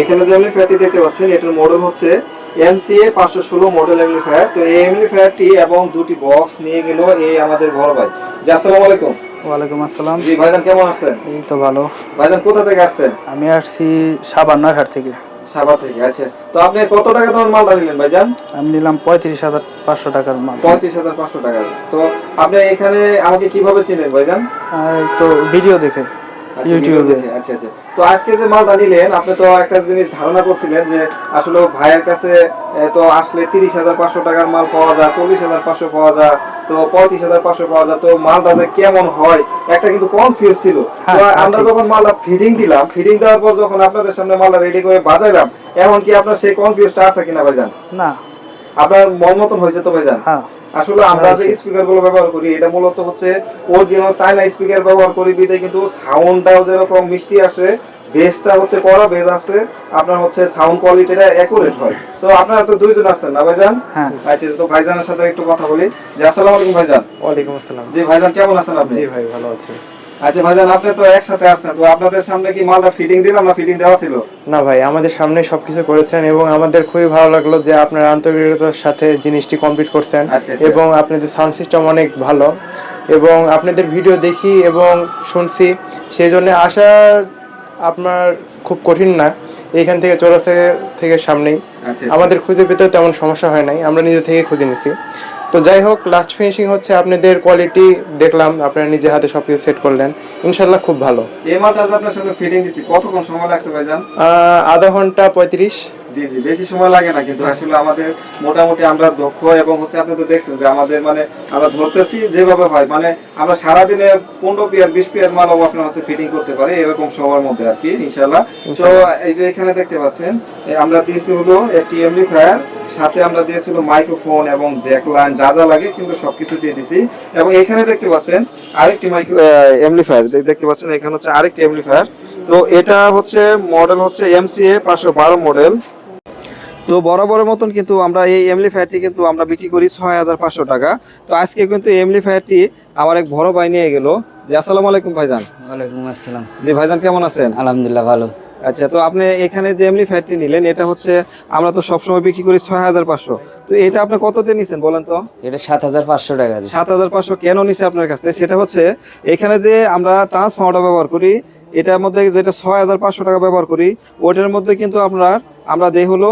এখানে যে অ্যামপ্লিফায়ারটি দেখতে পাচ্ছেন এটার মডেল হচ্ছে এমসিএ পাঁচশো ষোলো মডেল অ্যামপ্লিফায়ার তো এই অ্যামপ্লিফায়ারটি এবং দুটি বক্স নিয়ে গেল এই আমাদের বড় ভাই। জি আসসালামু আলাইকুম। ওয়ালাইকুম আসসালাম। জি ভাইজান কেমন আছেন? এই তো ভালো। ভাইজান কোথা থেকে আসছেন? আমি আসছি সাবান্নার থেকে। সাভার থেকে আচ্ছা। তো আপনি কত টাকা তোমার মালটা নিলেন ভাইজান? আমি নিলাম পঁয়ত্রিশ হাজার পাঁচশো টাকার মাল। পঁয়ত্রিশ হাজার পাঁচশো টাকা। তো আপনি এখানে আমাকে কীভাবে চিনেন ভাইজান? তো ভিডিও দেখে। ইউটিউবে। আচ্ছা আচ্ছা। তো আজকে যে মালটা নিলেন আপনি তো একটা জিনিস ধারণা করছিলেন যে আসলে ভাইয়ের কাছে তো আসলে তিরিশ হাজার পাঁচশো টাকার মাল পাওয়া যায় চল্লিশ হাজার পাঁচশো পাওয়া যায় তো পঁয়ত্রিশ হাজার পাঁচশো পাওয়া যায় তো মালটা যে কেমন হয় একটা কিন্তু কনফিউজ ছিল। হ্যাঁ, তো আমরা। যখন মালটা ফিডিং দিলাম ফিডিং দেওয়ার পর যখন আপনাদের সামনে মালটা রেডি করে বাজাইলাম এমনকি আপনার সেই কনফিউজটা আছে কিনা ভাইজান? না। আপনার মন মতন হয়েছে তো ভাইজান? হ্যাঁ। আসলে আমরা যে। স্পিকারগুলো ব্যবহার করি এটা মূলত হচ্ছে অরিজিনাল চাইনা স্পিকার ব্যবহার করি বিদে কিন্তু সাউন্ডটাও যেরকম মিষ্টি আসে বেসটা হচ্ছে কড়া বেস আছে আপনার হচ্ছে সাউন্ড কোয়ালিটিটা অ্যাকুরেট হয়। তো আপনারা তো দুইজন আছেন না ভাইজান? হ্যাঁ। আচ্ছা তো ভাইজানের সাথে একটু কথা বলি। যে আসসালামু আলাইকুম ভাইজান। ওয়া আলাইকুম আসসালাম। জি ভাইজান কেমন আছেন আপনি? জি ভাই ভালো আছি। আচ্ছা ভাইজান আপনি তো একসাথে আছেন তো আপনাদের সামনে কি মালটা ফিটিং দিলাম না ফিটিং দেওয়া ছিল? না ভাই আমাদের সামনে সবকিছু করেছেন এবং আমাদের খুবই ভালো লাগল যে আপনার আন্তরিকতার সাথে জিনিসটি কমপ্লিট করছেন আচ্ছা, আচ্ছা। এবং আপনাদের সাউন্ড সিস্টেম অনেক ভালো এবং আপনাদের ভিডিও দেখি এবং শুনছি সেই জন্য আসা আপনার খুব কঠিন না এইখান থেকে চৌরাস্তা থেকে সামনেই। আচ্ছা আমাদের খুঁজে পেতে তেমন সমস্যা হয় নাই আমরা নিজে থেকে খুঁজে নিছি। তো যাই হোক লাস্ট ফিনিশিং হচ্ছে আপনাদের কোয়ালিটি দেখলাম আপনারা নিজে হাতে সবকিছু সেট করলেন। ইনশাল্লাহ খুব ভালো। এই মালটা আপনার সামনে ফিটিং দিছি। কতক্ষণ সময় লাগছে ভাইজান? আধা ঘণ্টা পঁয়ত্রিশ। জি জি বেশি সময় লাগে না কিন্তু আসলে আমাদের মোটামুটি আমরা দক্ষ এবং হচ্ছে আপনি তো দেখছেন যে আমাদের মানে আমরা ধরতেছি যেভাবে হয় মানে আমরা সারাদিনে পনেরো পিয়ার বিশ পিয়ার মাল আপনার হচ্ছে ফিটিং করতে পারি এরকম সময়ের মধ্যে আর কি ইনশাল্লাহ তো এই যে এখানে দেখতে পাচ্ছেন আমরা দিয়েছি হলো একটি এমপ্লিফায়ার সাথে আমরা দিয়েছিল মাইক্রোফোন এবং জ্যাক লাইন যা যা লাগে কিন্তু সবকিছু দিয়ে দিছি। এবং এখানে দেখতে পাচ্ছেন আরেকটি মাইক্রো এমপ্লিফায়ার দেখতে পাচ্ছেন এখানে হচ্ছে আরেকটি এমপ্লিফায়ার তো এটা হচ্ছে মডেল হচ্ছে এমসিএ পাঁচশো বারো মডেল তো বরাবরের মতন কিন্তু আমরা এই এমলিফায়ারটি কিন্তু আমরা বিক্রি করি ছয় হাজার পাঁচশো টাকা। তো আজকে কিন্তু এই এমলিফায়ারটি আমার এক বড় ভাই নিয়ে গেল। যে আসসালামু আলাইকুম ভাইজান। ওয়ালাইকুম আসসালাম। জি ভাইজান কেমন আছেন? আলহামদুলিল্লাহ ভালো। আচ্ছা তো আপনি এখানে যে এমলিফায়ারটি নিলেন এটা হচ্ছে আমরা তো সবসময় বিক্রি করি ছয় হাজার পাঁচশো। তো এটা আপনি কততে নিছেন বলেন তো? এটা সাত হাজার পাঁচশো টাকা সাত হাজার পাঁচশো কেন নিছে আপনার কাছ থেকে? সেটা হচ্ছে এখানে যে আমরা ট্রান্সফর্মারটা ব্যবহার করি এটার মধ্যে যেটা ছয় হাজার পাঁচশো টাকা ব্যবহার করি ওটার মধ্যে কিন্তু আপনার আমরা দেই হলো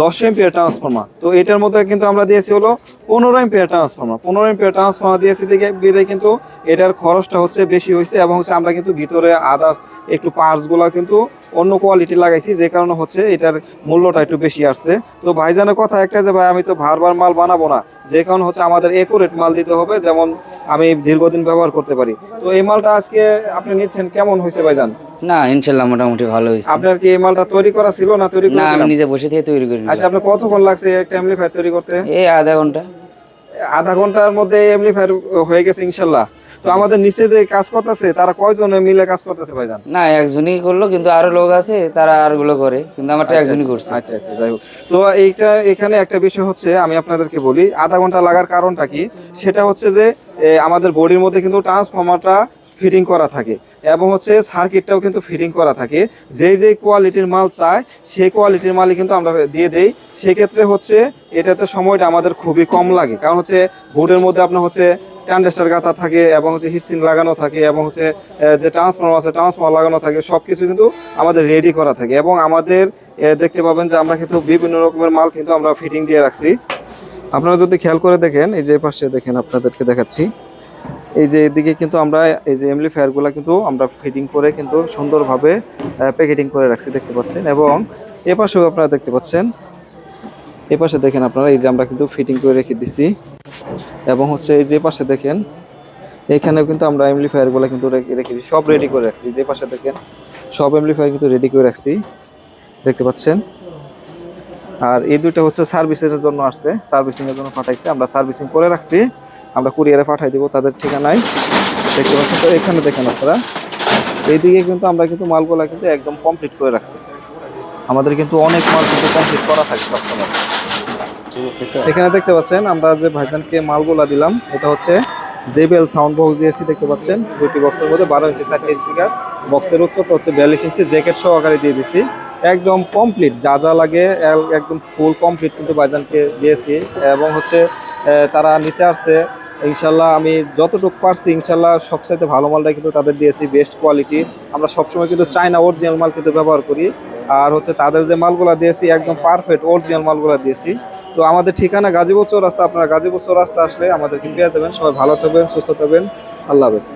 দশ এম্পিয়ার ট্রান্সফর্মার তো এটার মধ্যে কিন্তু আমরা দিয়েছি হলো পনেরো এম্পিয়ার ট্রান্সফর্মার পনেরো এম্পিয়ার ট্রান্সফর্মার দিয়েছি দেখে বিদে কিন্তু এটার খরচটা হচ্ছে বেশি হয়েছে এবং হচ্ছে আমরা কিন্তু ভিতরে আদার্স একটু পার্টসগুলা কিন্তু অন্য কোয়ালিটি লাগাইছি যে কারণে হচ্ছে এটার মূল্যটা একটু বেশি আসছে। তো ভাইজানের কথা একটা যে ভাই আমি তো ভারবার মাল বানাবো না। যে কারণে হচ্ছে আমাদের একুরেট মাল দিতে হবে যেমন আমি দীর্ঘদিন ব্যবহার করতে পারি। তো এই মালটা আজকে আপনি নিচ্ছেন কেমন হয়েছে ভাইজান? না ইনশাল্লাহ মোটামুটি ভালো হয়েছে। আপনার কি এই মালটা তৈরি করা ছিল না তৈরি না আমি নিজে বসে থেকে তৈরি করি আচ্ছা আপনার কতক্ষণ লাগছে একটা এমপ্লিফায়ার তৈরি করতে? এই আধা ঘণ্টা। আধা ঘণ্টার মধ্যে এমপ্লিফায়ার হয়ে গেছে ইনশাল্লাহ। তো আমাদের নিচে যে কাজ করতেছে তারা কয়জন মিলে কাজ করতেছে ভাইজান? না একজনই করল কিন্তু আরও লোক আছে তারা আরগুলো করে কিন্তু আমারটা একজনই করছে। আচ্ছা আচ্ছা যাই হোক। তো এইটা এখানে একটা বিষয় হচ্ছে আমি আপনাদেরকে বলি আধা ঘণ্টা লাগার কারণটা কি? সেটা হচ্ছে যে আমাদের বডির মধ্যে কিন্তু ট্রান্সফর্মারটা ফিটিং করা থাকে এবং হচ্ছে সার্কিটটাও কিন্তু ফিটিং করা থাকে। যেই যেই কোয়ালিটির মাল চায় সেই কোয়ালিটির মালই কিন্তু আমরা দিয়ে দেই। সেক্ষেত্রে হচ্ছে এটাতে সময়টা আমাদের খুবই কম লাগে। কারণ হচ্ছে বোর্ডের মধ্যে আপনার হচ্ছে ট্যান্ডেস্টার গাঁথা থাকে এবং হচ্ছে হিটসিন লাগানো থাকে এবং হচ্ছে যে ট্রান্সফর্মার আছে ট্রান্সফর্মার লাগানো থাকে সব কিছু কিন্তু আমাদের রেডি করা থাকে এবং আমাদের দেখতে পাবেন যে আমরা কিন্তু বিভিন্ন রকমের মাল কিন্তু আমরা ফিটিং দিয়ে রাখছি। আপনারা যদি খেয়াল করে দেখেন, এই যে পাশে দেখেন আপনাদেরকে দেখাচ্ছি। এই যে এদিকে কিন্তু আমরা, এই যে এমপ্লিফায়ারগুলা কিন্তু আমরা ফিটিং করে কিন্তু সুন্দরভাবে প্যাকেটিং করে রাখছি দেখতে পাচ্ছেন এবং এ পাশেও আপনারা দেখতে পাচ্ছেন। এ পাশে দেখেন আপনারা, এই যে আমরা কিন্তু ফিটিং করে রেখে দিছি। এবং হচ্ছে এই যে পাশে দেখেন, এখানেও কিন্তু আমরা এমপ্লিফায়ারগুলা কিন্তু রেখে রেখে দিই। সব রেডি করে রাখছি। যে পাশে দেখেন, সব এমপ্লিফায়ার কিন্তু রেডি করে রাখছি। দেখতে পাচ্ছেন? আর এই দুটো হচ্ছে সার্ভিসের জন্য আসছে। সার্ভিসিং এর জন্য পাঠাইছে। আমরা সার্ভিসিং করে রাখছি। আমরা কুরিয়ারে পাঠাই দেবো, তাদের ঠিকানায়। দেখতে পাচ্ছেন তো? এখানে দেখেন আপনারা। এইদিকে কিন্তু আমরা কিন্তু মালগুলা কিন্তু একদম কমপ্লিট করে রাখছি। আমাদের কিন্তু অনেক মাল কিন্তু কমপ্লিট করা থাকে সবসময়। এখানে দেখতে পাচ্ছেন, আমরা যে ভাইজানকে মালগুলা দিলাম, এটা হচ্ছে জেবেল সাউন্ড বক্স দিয়েছি, দেখতে পাচ্ছেন। দুটি বক্সের মধ্যে বারো ইঞ্চি চারটে স্পিকার বক্সের উচ্চতা হচ্ছে বিয়াল্লিশ ইঞ্চি জ্যাকেট সহকারে দিয়ে দিচ্ছি একদম কমপ্লিট যা যা লাগে একদম ফুল কমপ্লিট কিন্তু ভাইজানকে দিয়েছি। এবং হচ্ছে তারা নিতে আসছে। ইনশাল্লাহ আমি যতটুকু পারছি, ইনশাল্লাহ সবচাইতে ভালো মালটা কিন্তু তাদের দিয়েছি বেস্ট কোয়ালিটি আমরা সবসময় কিন্তু চাইনা অরিজিনাল মাল কিন্তু ব্যবহার করি। আর হচ্ছে তাদের যে মালগুলো দিয়েছি, একদম পারফেক্ট অরিজিনাল মালগুলো দিয়েছি। তো আমাদের ঠিকানা গাজীপুর চৌরাস্তা, আপনারা গাজীপুর চৌরাস্তা আসলে আমাদেরকে পেয়ে দেবেন। সবাই ভালো থাকবেন, সুস্থ থাকবেন। আল্লাহ হাফেজ।